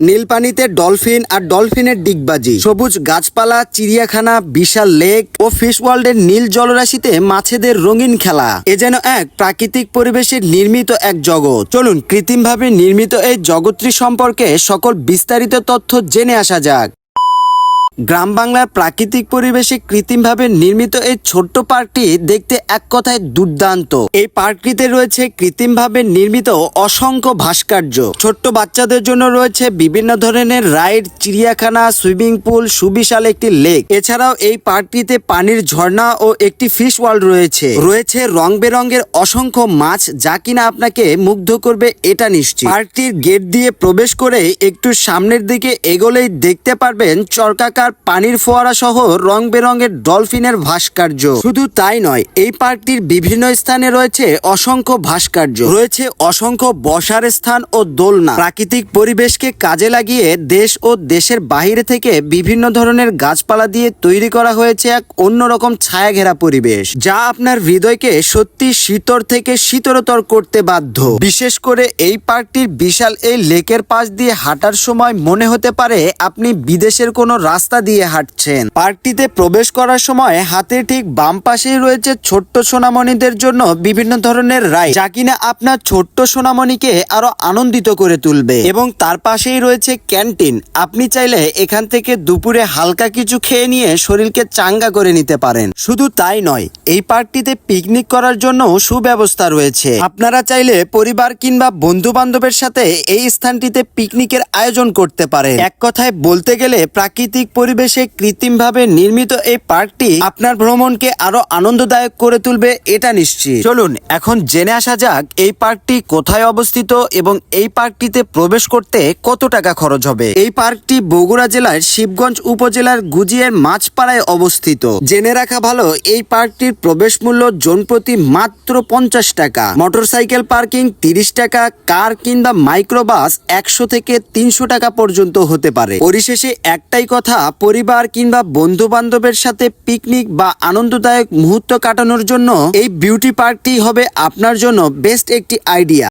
নীলপানিতে dolphin আর ডলফিনের ডিগবাজি। সবুজ গাছপালা, চিড়িয়াখানা, বিশাল লেক ও ফিশ ওয়ার্ল্ডের নীল জলরাশিতে মাছেদের রঙিন খেলা। এ যেন এক প্রাকৃতিক পরিবেশে নির্মিত এক জগৎ। চলুন কৃত্রিমভাবে নির্মিত এই জগৎটি সম্পর্কে সকল বিস্তারিত তথ্য জেনে আসা যাক। গ্রাম বাংলার প্রাকৃতিক পরিবেশে কৃত্রিমভাবে নির্মিত এই ছোট্ট পার্কটি দেখতে এক কথায় দুর্দান্ত। এই পার্কটিতে রয়েছে কৃত্রিমভাবে নির্মিত অসংখ্য ভাস্কর্য। ছোট্ট বাচ্চাদের জন্য রয়েছে বিভিন্ন ধরনের রাইড, চিড়িয়াখানা, সুইমিং পুল, সুবিশাল একটি লেক। এছাড়াও এই পার্কটিতে পানির ঝর্ণা ও একটি ফিশ ওয়ার্ল্ড রয়েছে। রয়েছে রং বেরঙের অসংখ্য মাছ যা কিনা আপনাকে মুগ্ধ করবে, এটা নিশ্চিত। পার্কটির গেট দিয়ে প্রবেশ করে একটু সামনের দিকে এগোলেই দেখতে পারবেন চরকাকার পানির ফোয়ারা সহ রং বেরঙের ডলফিনের ভাস্কর্য। শুধু তাই নয়, এই পার্কটির বিভিন্ন স্থানে রয়েছে অসংখ্য ভাস্কর্য। রয়েছে অসংখ্য বসার স্থান ও দোলনা। প্রাকৃতিক পরিবেশকে কাজে লাগিয়ে দেশ ও দেশের বাইরে থেকে বিভিন্ন ধরনের গাছপালা দিয়ে তৈরি করা হয়েছে এক অন্যরকম ছায়া ঘেরা পরিবেশ, যা আপনার হৃদয়কে সত্যি শীতর থেকে শীতরতর করতে বাধ্য। বিশেষ করে এই পার্কটির বিশাল এই লেকের পাশ দিয়ে হাঁটার সময় মনে হতে পারে আপনি বিদেশের কোনো রাস্তা দিয়ে হাঁটছেন। পার্কটিতে প্রবেশ করার সময় হাতের ঠিক বাম পাশেই রয়েছে ছোট্ট সোনামণিদের জন্য বিভিন্ন ধরনের রাইড, যা কিনা আপনার ছোট্ট সোনামণিকে আরও আনন্দিত করে তুলবে। এবং তার পাশেই রয়েছে ক্যান্টিন, আপনি চাইলে এখান থেকে দুপুরে হালকা কিছু খেয়ে নিয়ে শরীরকে চাঙ্গা করে নিতে পারেন। শুধু তাই নয়, এই পার্কটিতে পিকনিক করার জন্য সুব্যবস্থা রয়েছে। আপনারা চাইলে পরিবার কিংবা বন্ধু বান্ধবের সাথে এই স্থানটিতে পিকনিকের আয়োজন করতে পারেন। এক কথায় বলতে গেলে প্রাকৃতিক পরিবেশে কৃত্রিমভাবে নির্মিত এই পার্কটি আপনার ভ্রমণকে আরও আনন্দদায়ক করে তুলবে, এটা নিশ্চিত। চলুন, এখন জেনে আসা যাক, এই পার্কটি কোথায় অবস্থিত এবং এই পার্কটিতে প্রবেশ করতে কত টাকা খরচ হবে। এই পার্কটি বগুড়া জেলার শিবগঞ্জ উপজেলার গুজিয়ার মাছপাড়ায় অবস্থিত। জেনে রাখা ভালো, এই পার্কটির প্রবেশ মূল্য জন প্রতি মাত্র পঞ্চাশ টাকা। মোটরসাইকেল পার্কিং তিরিশ টাকা, কার কিংবা মাইক্রোবাস একশো থেকে তিনশো টাকা পর্যন্ত হতে পারে। পরিশেষে একটাই কথা পরিবার কিংবা বন্ধু বান্ধবের সাথে পিকনিক বা আনন্দদায়ক মুহূর্ত কাটানোর জন্য এই বিউটি পার্কটি হবে আপনার জন্য বেস্ট একটি আইডিয়া।